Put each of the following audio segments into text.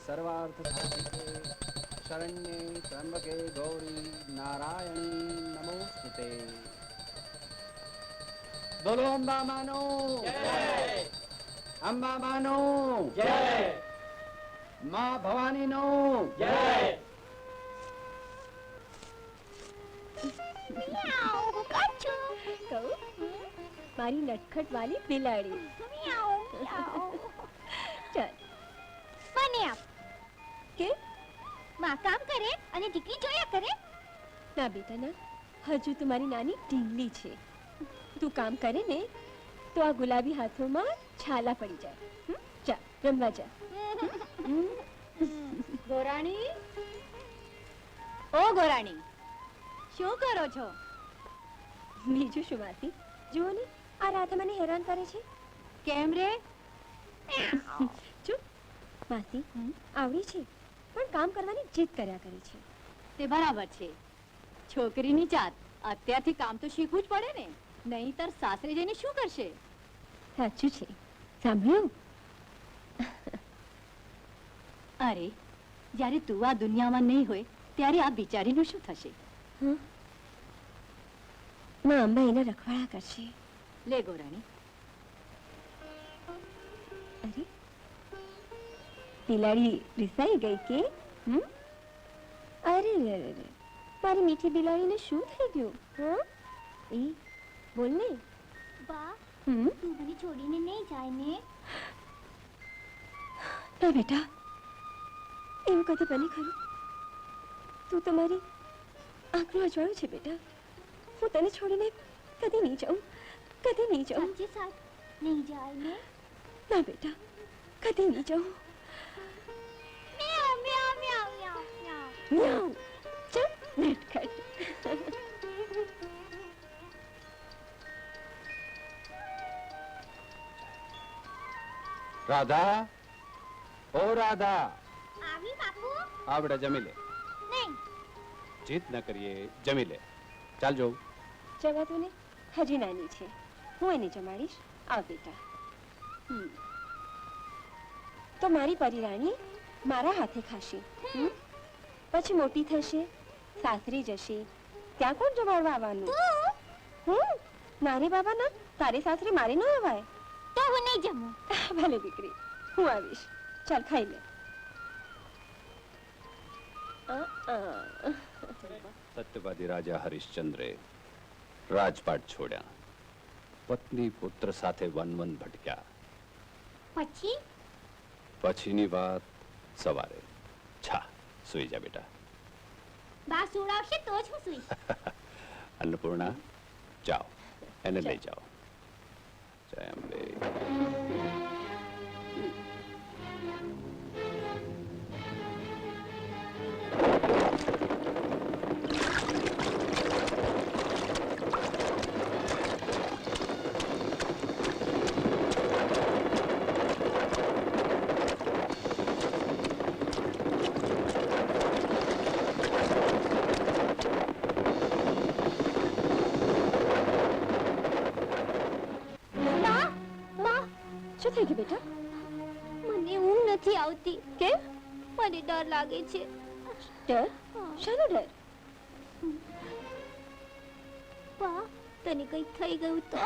સર્વાર્થ શરણ્યે ત્રંબકે ગૌરી નારાયણી નમોસ્તુતે બોલો અંબા માનો અંબા માનો માં ભવાની નો મારી નટખટ વાલી બિલાડી માં કામ કરે અને દીકરી જોયા કરે? ના બેટા ના હજુ તું મારી નાની ઢીંગલી છે. તું કામ કરે ને તો આ ગુલાબી હાથોમાં છાલા પડી જાય? જા રમવા જા. ગોરાણી? ઓ ગોરાણી શું કરો છો? બીજું શું વાતી? જુઓ ને આ રાધા મને હેરાન કરે છે. કેમ રે? ચૂપ માસી આવડી છે? પણ કામ કરવાની જીદ કર્યા કરે છે. તે બરાબર છે. છોકરીની જાત અત્યારથી કામ તો શીખવું જ પડે ને. નહીંતર સાસરે જઈને શું કરશે? સાચું છે. સાંભળ્યું? અરે જ્યારે તું આ દુનિયામાં નહીં હોય ત્યારે આ બિચારીનું શું થશે? માં અંબા એને રખવાડા કરશે. લે ગોરાણી બિલાડી રિસાઈ ગઈ કે હમ અરે રે રે રે મારી મીઠી બિલાડીને શું થઈ ગયું હા એ બોલ ને બા હમ તું મને છોડીને નહીં જાય ને ના બેટા એવું કદી બને ખરું તું તો મારી આંખનું અજવાળું છે બેટા હું તને છોડીને કદી નહીં જાઉં કદી નહીં જાઉં સાથ નહીં જાય ને ના બેટા કદી નહીં જાઉં મ્યાઉ ચલ નટખટ રાધા. ઓ રાધા. આવી બાપુ? આ બેટા જમી લે. નહીં. જીત ન કરીએ જમી લે. ચાલ જોઉં જવા દો ને. હજી નાની છે. હું એને જમાડીશ. આવ બેટા. તો મારી પરિરાણી મારા હાથે ખાશે. હમ? પછી મોટી થશે? સાસરી જશે. ત્યાં કોણ જમાડવા આવવાનું? હું? મારે બાબા ના તારે સાસરી મારે ન અવાય? તો હું નહીં જમું. ભલે દીકરી. હું આવીશ. ચાલ ખાઈ લે. સત્યવાદી રાજા હરિશ્ચંદ્રે રાજપાટ છોડ્યા. પત્ની પુત્ર સાથે વન વન ભટક્યા. પછી? પછીની વાત સવારે. છા. સુઈ જા બેટા. બા સુડાવશે તો જ હું સુઈશ. અન્નપૂર્ણા જાઓ. એને લઈ જાઓ. જય અંબે. શું થઈ ગયું બેટા? મને ઊંઘ નથી આવતી. કે મને ડર લાગે છે. ડર? શાનો ડર? પા તને કઈ થઈ ગયું તો?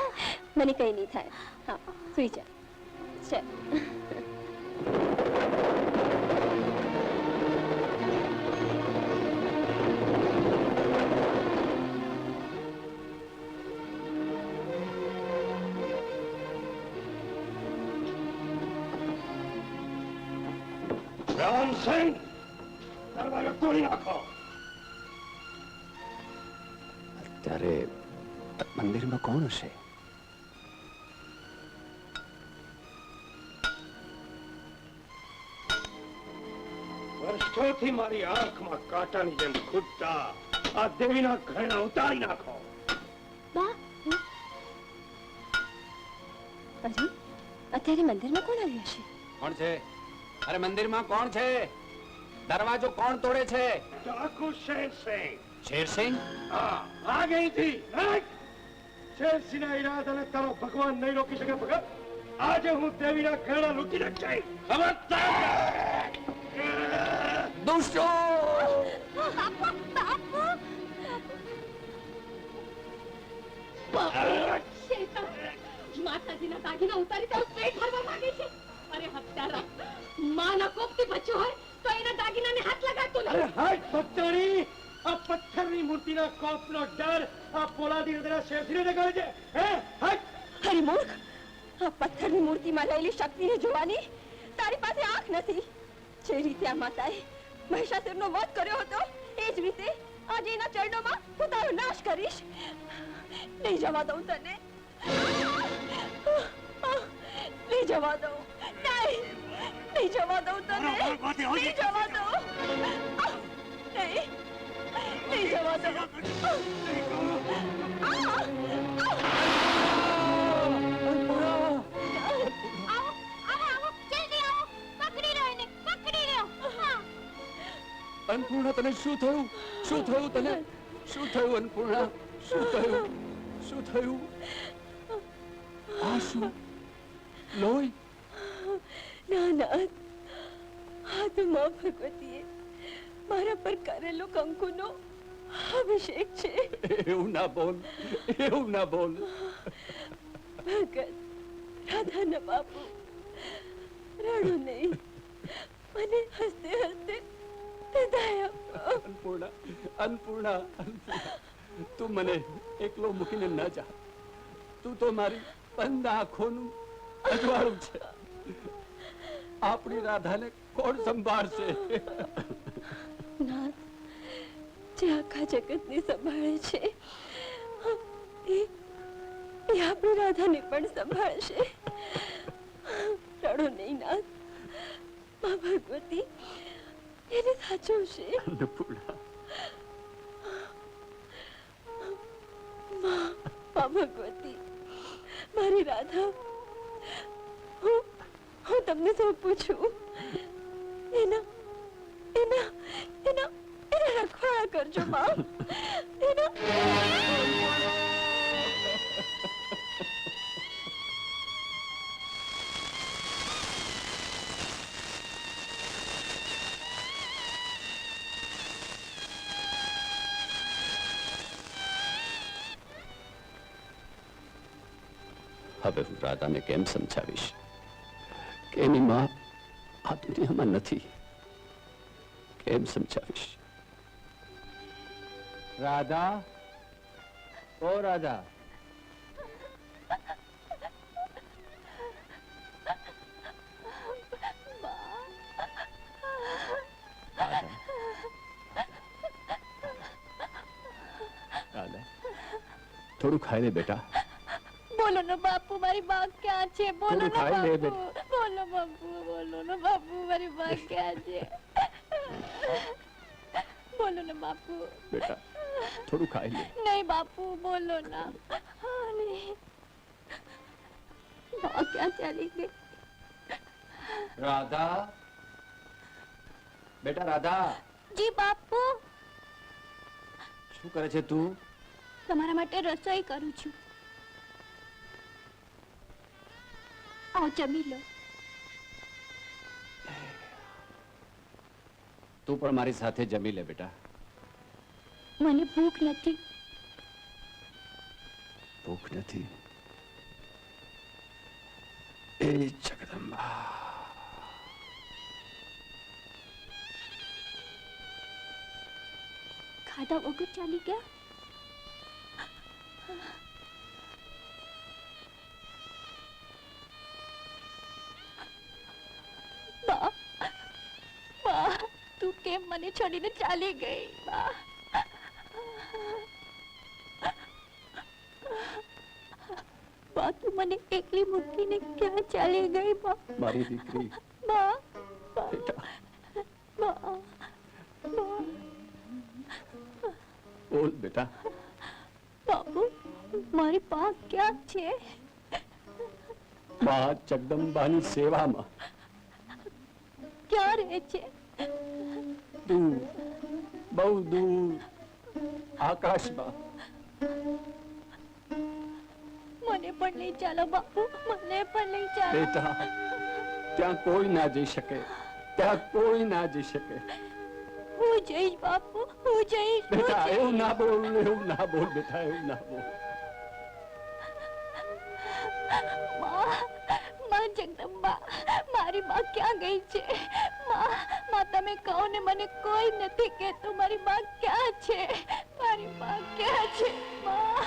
મને કઈ નહીં થાય. હા સુઈ જા. ચાલ. રામસિંહ દરવાજો તોડી નાખો અત્યારે મંદિરમાં કોણ હશે? વર્ષોથી મારી આંખમાં કાંટાની જેમ ખૂટતા આ દેવીના ઘરેણા ઉતારી નાખો. અત્યારે મંદિરમાં કોણ આવ્યું છે કોણ છે? અરે મંદિરમાં કોણ છે? દરવાજો કોણ તોડે છે? ડાકુ શેરસિંહ શેરસિંહ હા ભાગ અહીંથી. ભાગ શેરસિંહના ઈરાદાને તારો ભગવાન નહીં રોકી શકે ભગત. આજે હું દેવીના ઘરેણા લૂંટી નાખશે. ખબરદાર દુષ્ટો! માતાજીના દાગીના ઉતારી તારું પેટ ભરવા માંગે છે. અરે હત્યારા માના કોપથી બચ્યો હોય તો એના દાગીનાને હાથ લગાડતો અરે નહીં હાય ભક્તાણી આ પથ્થરની મૂર્તિના કોપનો ડર આ પોલાદી હૃદયના શેઠીને દેખાડે છે. હે હાય. હરી મૂર્ખ આ પથ્થરની મૂર્તિમાં રહેલી શક્તિને જોવાની તારી પાસે આંખ નથી. જે રીતે આ માતાએ મહિષાસુરનો વધ કર્યો હતો એ જ રીતે આજે એના ચરણોમાં હું તારો નાશ કરીશ. નહીં જવા દઉં તને. નહીં જવા દઉં. જવા દઉં તને? નહીં જવા દઉં. નહીં નહીં જવા દઉં. આવો આવો આવો. જલ્દી આવો. પકડી રહ્યો એને પકડી રહ્યો હા. અન્નપૂર્ણા તને શું થયું? શું થયું તને? શું થયું અન્નપૂર્ણા? શું થયું? શું થયું? આ શું? લોહી? ના ના તો મા ભગવતીએ. મારા પર કરેલો કંકુનો અભિષેક છે. એવું ના બોલ એવું ના બોલ. ભગત રાધાના બાપુ રડો નહીં. મને હસતે હસતે વિદાય આપો. અન્નપૂર્ણા અન્નપૂર્ણા. તું મને એકલો મૂકીને ન જા. તું તો મારી બંધ આંખોનું અજવાળું છે. આપણી રાધાને કોણ સંભાળશે? નાથ જે આખા જગતને સંભાળે છે એ એ આપણી રાધાને પણ સંભાળશે. રડો નહીં નાથ. મા ભગવતી એને સાચવશે. અન્નપૂર્ણા. મા ભગવતી મારી રાધા હું તમને સોંપું છું. એના એના એના એના રખવાળા કરજો, માં. એના. હવે હું રાધાને કેમ સમજાવીશ? કે એની માં આ દુનિયામાં નથી. કેમ સમજાવીશ? રાધા? ઓ રાધા. રાધા. થોડું ખાઈ લે બેટા. બોલો ને બાપુ મારી બા ક્યાં છે? બોલો ને થોડું ખાઈ લે બાપુ. બોલો બાપુ બોલો ને બાપુ મારી બા ક્યાં છે બોલો ને બાપુ. બેટા થોડું ખાઈ લે. નહીં બાપુ બોલો ના. બા ક્યાં ચાલી ગઈ. રાધા. બેટા રાધા. જી બાપુ. શું કરે છે તું? તમારા માટે રસોઈ કરું છું. આવો જમી લો. તું પણ મારી સાથે જમી લે બેટા. મને ભૂખ નથી. ભૂખ નથી? એ જગદંબા. ખાધા વગર ચાલી ગયા? કેમ મને છોડીને ચાલી ગઈ. બા બા તું મને એકલી મૂકીને ક્યાં ચાલી ગઈ બા? મારી દીકરી. બા બા બેટા. બા બા. બોલ બેટા. બાપુ મારી પા ક્યાં છે? મા જગદંબાની સેવામાં. ક્યાં રહે છે? દૂર બહુ દૂર આકાશમાં. મને પણ લઈ ચાલો બાપુ મને પણ લઈ ચાલો. બેટા ત્યાં કોઈ ના જઈ શકે ત્યાં કોઈ ના જઈ શકે. હું જઈશ બાપુ હું જઈશ બેટા એવું ના બોલ એવું ના બોલ બેટા એવું ના બોલ. માં મારી માં ક્યાં ગઈ છે? માં માં, તમે કહો ને મને કોઈ નથી કહેતું, મારી માં ક્યાં છે? મારી માં ક્યાં છે? માં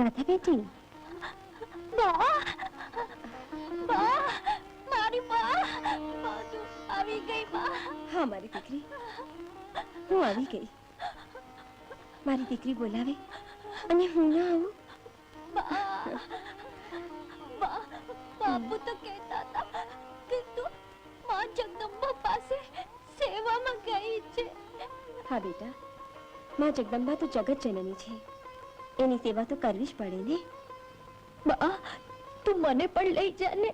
રાધા બેટી બા બા મારી બા બા તું આવી ગઈ બા. હા મારી દીકરી. હું આવી ગઈ. મારી દીકરી બોલાવે અને હું ના આવું. બા બાપુ તો કહેતા હતા કે તું માં જગદંબા પાસે સેવામાં ગઈ છે. હા બેટા. માં જગદંબા તો જગત જનની છે. એની સેવા તો કરવી જ પડે ને. બા તું મને પણ લઈ જા ને.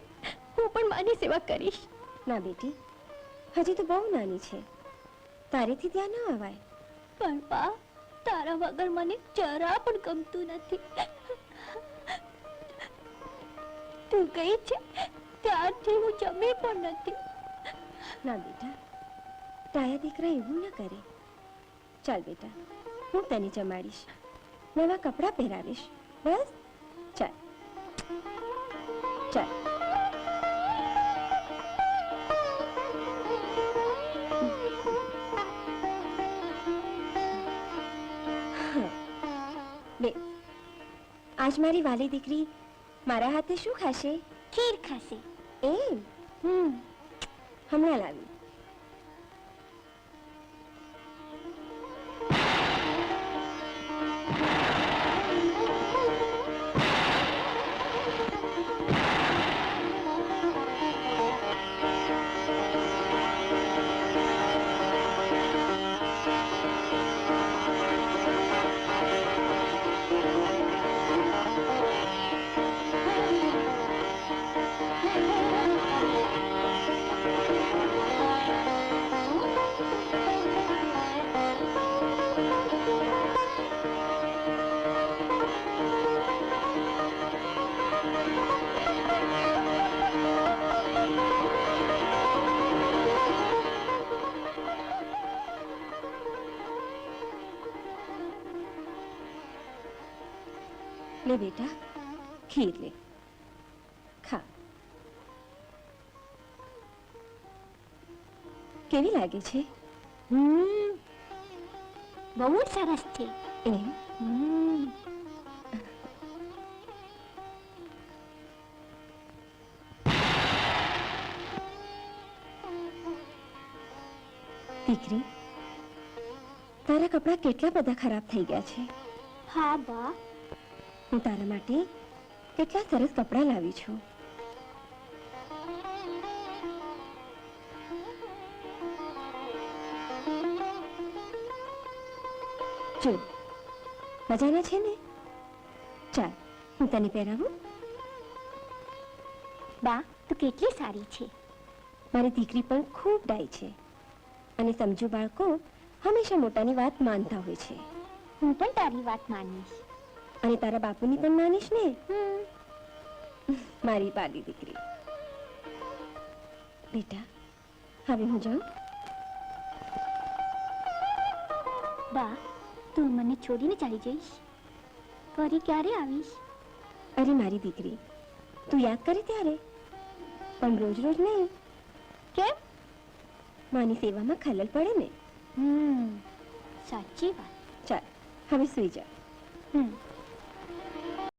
હું પણ માની સેવા કરીશ. ના બેટી હજી તો બહુ નાની છે. તારેથી ત્યાં ન અવાય. પણ બા તારા વગર મને જરા પણ ગમતું નથી. તું ગઈ છે ત્યારથી હું જમી પણ નથી. ના બેટા તારા દીકરા એવું ન કરે. ચાલ બેટા હું તને જમાડીશ. નવા કપડાં પહેરાવીશ. બસ. ચાલ. ચાલ. બે. આજ મારી વાલી દીકરી મારા હાથે શું ખાશે? ખીર ખાશે. એમ? હમ. હમણાં લાવી. બેટા. ખીર લે. ખા. કેવી લાગે છે? હમ. બહુ જ સરસ છે. એમ? દીકરી તારા કપડાં કેટલા બધા ખરાબ થઈ ગયા છે? હા બા. હું તારા માટે કેટલા સરસ કપડાં લાવી છું. જો મજાના છે ને? ચાલ હું તને પહેરાવું. બા તું કેટલી સારી છે. મારી દીકરી પણ ખૂબ ડાય છે. અને સમજુ બાળકો હંમેશા મોટાની વાત માનતા હોય છે. હું પણ તારી વાત માનીશ. અને તારા બાપુની પણ માનીશ ને. મારી પાલી દીકરી. બેટા હવે હું જાઉં? બા તું મને છોડીને ચાલી જઈશ. ફરી ક્યારે આવીશ? અરે મારી દીકરી તું યાદ કરે ત્યારે? પણ રોજ રોજ નહીં. કેમ? માની સેવામાં ખલલ પડે ને. હમ સાચી વાત. ચાલ હવે સુઈ જા. હમ.